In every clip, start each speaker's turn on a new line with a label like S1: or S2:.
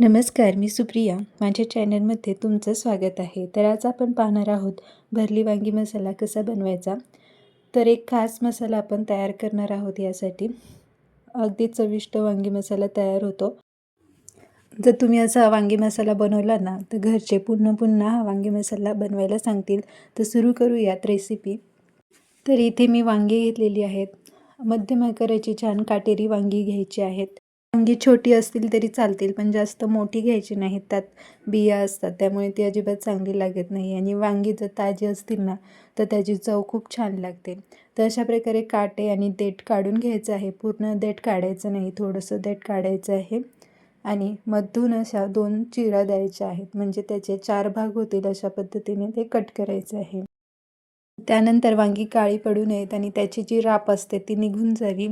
S1: नमस्कार मी सुप्रिया. माझ्या चॅनलमध्ये तुमचं स्वागत आहे. तर आज आपण पाहणार आहोत भरली वांगी मसाला कसा बनवायचा? तर एक खास मसाला आपण तयार करणार आहोत यासाठी. अगदी चविष्ट वांगी मसाला तयार होतो. जर तुम्ही असा वांगी मसाला बनवला ना तर घरचे पुन्हा पुन्हा हा वांगी मसाला बनवायला सांगतील. तर सुरू करूयात रेसिपी तर इथे मी वांगी घेतलेली आहेत. मध्यम आकाराची छान काटेरी वांगी घ्यायची आहेत. वांगी छोटी असतील तरी चालतील पण जास्त मोठी घ्यायची नाहीत. त्यात बिया असतात त्यामुळे ती अजिबात चांगली लागत नाही. आणि वांगी जर ताजी असतील ना तर त्याची चव खूप छान लागते. तर अशा प्रकारे काटे आणि देठ काढून घ्यायचं आहे. पूर्ण देठ काढायचं नाही थोडंसं देठ काढायचं आहे. आणि मधून अशा दोन चिरा द्यायच्या आहेत. म्हणजे त्याचे चार भाग होतील अशा पद्धतीने ते कट करायचं आहे. त्यानंतर वांगी काळी पडू नयेत आणि त्याची जी राप असते ती निघून जावी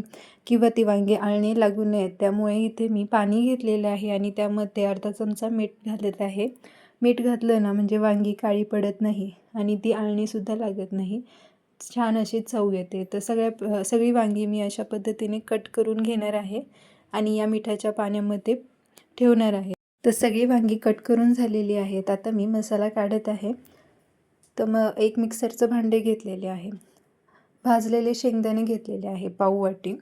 S1: किंवा ती वांगी आळणी लागू नयेत. त्यामुळे इथे मी पाणी घेतलेलं आहे आणि त्यामध्ये अर्धा चमचा मीठ घालत आहे. मीठ घातलं ना म्हणजे वांगी काळी पडत नाही आणि ती आळणीसुद्धा लागत नाही. छान अशी चव येते. तर सगळ्या सगळी वांगी मी अशा पद्धतीने कट करून घेणार आहे आणि या मिठाच्या पाण्यामध्ये ठेवणार आहे. तर सगळी वांगी कट करून झालेली आहेत. आता मी मसाला काढत आहे. तर मग एक मिक्सरचं भांडे घेतलेले आहे. भाजलेले शेंगदाणे घेतलेले आहे पाववाटी.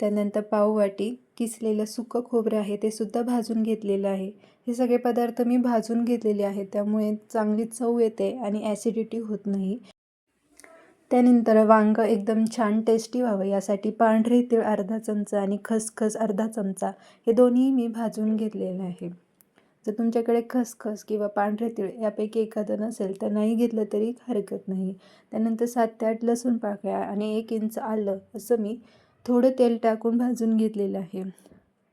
S1: त्यानंतर पाववाटी किसलेलं सुकं खोबरं आहे ते सुद्धा भाजून घेतलेलं आहे. हे सगळे पदार्थ मी भाजून घेतलेले आहेत त्यामुळे चांगली चव येते आणि ॲसिडिटी होत नाही. त्यानंतर वांगं एकदम छान टेस्टी व्हावं यासाठी पांढरे तीळ अर्धा चमचा आणि खसखस अर्धा चमचा हे दोन्ही मी भाजून घेतलेलं आहे. जर तुमच्याकडे खसखस किंवा पांढरे तीळ यापैकी एखादं नसेल तर नाही घेतलं तरी हरकत नाही. त्यानंतर सात ते आठ लसूण पाकळ्या आणि एक इंच आलं असं मी थोडं तेल टाकून भाजून घेतलेलं आहे.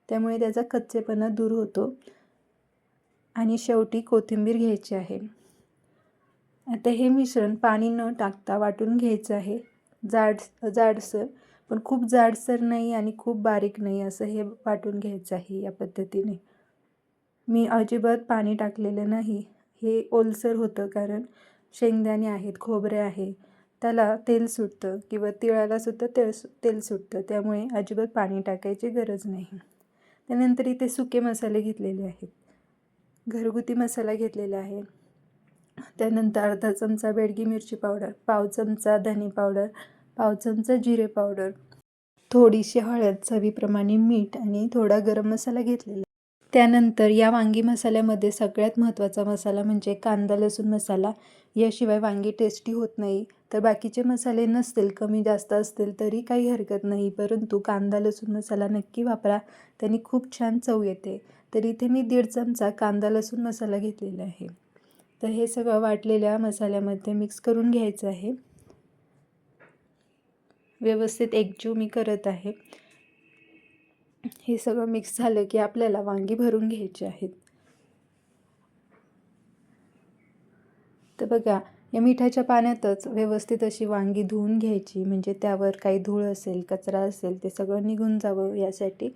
S1: त्यामुळे त्याचा कच्चेपणा दूर होतो आणि शेवटी कोथिंबीर घ्यायची आहे. आता हे मिश्रण पाणी न टाकता वाटून घ्यायचं आहे. जाड जाडसर पण खूप जाडसर नाही आणि खूप बारीक नाही असं हे वाटून घ्यायचं आहे या पद्धतीने. मी अजिबात पाणी टाकलेलं नाही. हे ओलसर होतं कारण शेंगदाणे आहेत खोबरे आहे. त्याला तेल सुटतं किंवा तिळालासुद्धा तेल तेल सुटतं. त्यामुळे अजिबात पाणी टाकायची गरज नाही. त्यानंतर इथे सुके मसाले घेतलेले आहेत. घरगुती मसाला घेतलेला आहे. त्यानंतर अर्धा चमचा बेडगी मिरची पावडर पाव चमचा धने पावडर पाव चमचा जिरे पावडर थोडीशी हळद चवीप्रमाणे मीठ आणि थोडा गरम मसाला घेतलेला त्यानंतर या वांगी मसाल्यामध्ये सगळ्यात महत्त्वाचा मसाला म्हणजे कांदा लसूण मसाला. याशिवाय वांगी टेस्टी होत नाही. तर बाकीचे मसाले नसतील कमी जास्त असतील तरी काही हरकत नाही. परंतु कांदा लसूण मसाला नक्की वापरा. त्यांनी खूप छान चव येते. तर इथे मी दीड चमचा कांदा लसूण मसाला घेतलेला आहे. तर हे सगळं वाटलेल्या मसाल्यामध्ये मिक्स करून घ्यायचं आहे. व्यवस्थित एकजीव मी करत आहे. हे सगळं मिक्स झालं की आपल्याला वांगी भरून घ्यायची आहेत. तर बघा या मिठाच्या पाण्यातच व्यवस्थित अशी वांगी धुवून घ्यायची म्हणजे त्यावर काही धूळ असेल कचरा असेल ते सगळं निघून जावं यासाठी.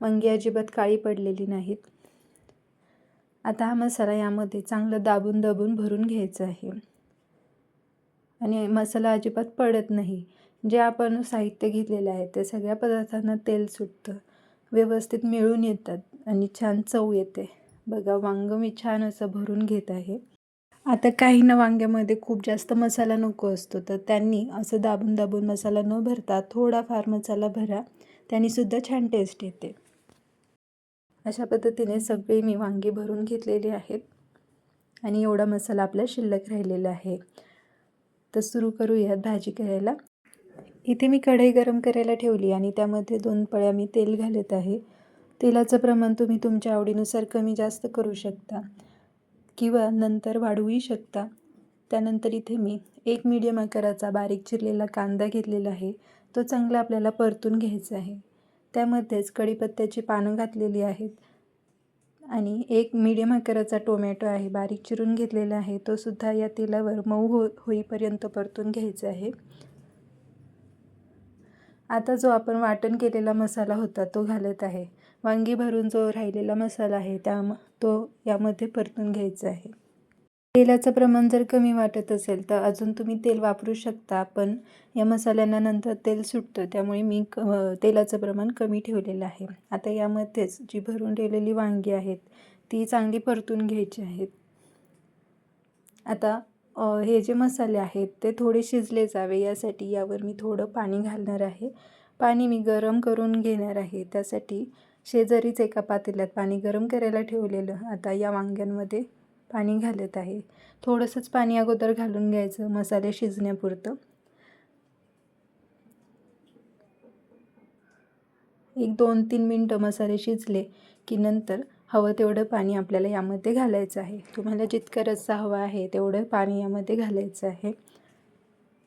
S1: वांगी अजिबात काळी पडलेली नाहीत. आता हा मसाला यामध्ये चांगलं दाबून दाबून भरून घ्यायचा आहे. आणि मसाला अजिबात पडत नाही. जे आपण साहित्य घेतलेलं आहे ते सगळ्या पदार्थांना तेल सुटतं. व्यवस्थित मिळून येतात आणि छान चव येते. बघा वांगं मी छान असं भरून घेत आहे. आता काही ना वांग्यामध्ये खूप जास्त मसाला नको असतो तर त्यांनी असं दाबून दाबून मसाला न भरता थोडाफार मसाला भरा. त्यांनीसुद्धा छान टेस्ट येते. अशा पद्धतीने सगळे मी वांगी भरून घेतलेली आहेत आणि एवढा मसाला आपला शिल्लक राहिलेला आहे. तर सुरू करूयात भाजी करायला. इथे मी कढई गरम करायला ठेवली आणि त्यामध्ये दोन पळ्या मी तेल घालत आहे. तेलाचं प्रमाण तुम्ही तुमच्या आवडीनुसार कमी जास्त करू शकता किंवा नंतर वाढवूही शकता. त्यानंतर इथे मी एक मीडियम आकाराचा बारीक चिरलेला कांदा घेतलेला आहे. तो चांगला आपल्याला परतून घ्यायचा आहे. त्यामध्येच कढीपत्त्याची पानं घातलेली आहेत आणि एक मीडियम आकाराचा टोमॅटो आहे बारीक चिरून घेतलेला आहे. तो सुद्धा या तेलावर मऊ हो होईपर्यंत परतून घ्यायचा आहे. आता जो आपण वाटण केलेला मसाला होता तो घालत आहे. वांगी भरून जो राहिलेला मसाला आहे त्या तो यामध्ये परतून घ्यायचा आहे. तेलाचं प्रमाण जर कमी वाटत असेल तर अजून तुम्ही तेल वापरू शकता पण या मसाल्यांना नंतर तेल सुटतं त्यामुळे मी क तेलाचं प्रमाण कमी ठेवलेलं आहे. आता यामध्येच जी भरून ठेवलेली वांगी आहेत ती चांगली परतून घ्यायची आहेत. आता हे जे मसाले आहेत ते थोडे शिजले जावे यासाठी यावर मी थोडं पाणी घालणार आहे. पाणी मी गरम करून घेणार आहे. त्यासाठी शेजारीच एका पातेल्यात पाणी गरम करायला ठेवलेलं. आता या वांग्यांमध्ये पाणी घालत आहे. थोडंसंच पाणी अगोदर घालून घ्यायचं मसाले शिजण्यापुरतं. एक दोन तीन मिनटं मसाले शिजले की नंतर हवं तेवढं पाणी आपल्याला यामध्ये घालायचं आहे. तुम्हाला जितकं रस्सा हवा आहे तेवढं पाणी यामध्ये घालायचं आहे.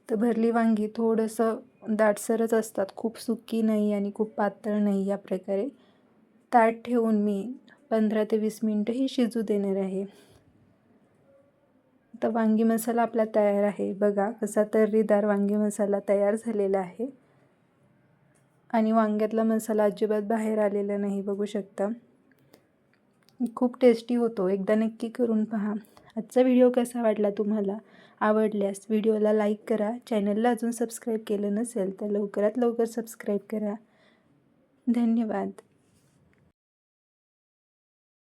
S1: तर भरली वांगी थोडंसं दाटसरच असतात. खूप सुकी नाही आणि खूप पातळ नाही या प्रकारे. ताट ठेवून मी पंधरा ते वीस मिनटं ही शिजू देणार आहे. तर वांगी मसाला आपला तयार आहे. बघा कसा तर्रीदार वांगी मसाला तयार झालेला आहे. आणि वांग्यातला मसाला अजिबात बाहेर आलेला नाही बघू शकता. खूप टेस्टी होतो. एकदा नक्की करून पहा. आजचा व्हिडिओ कसा वाटला तुम्हाला? आवडल्यास व्हिडिओला लाईक करा. चॅनलला अजून सबस्क्राईब केलं नसेल तर लवकरात लवकर सबस्क्राईब करा. धन्यवाद.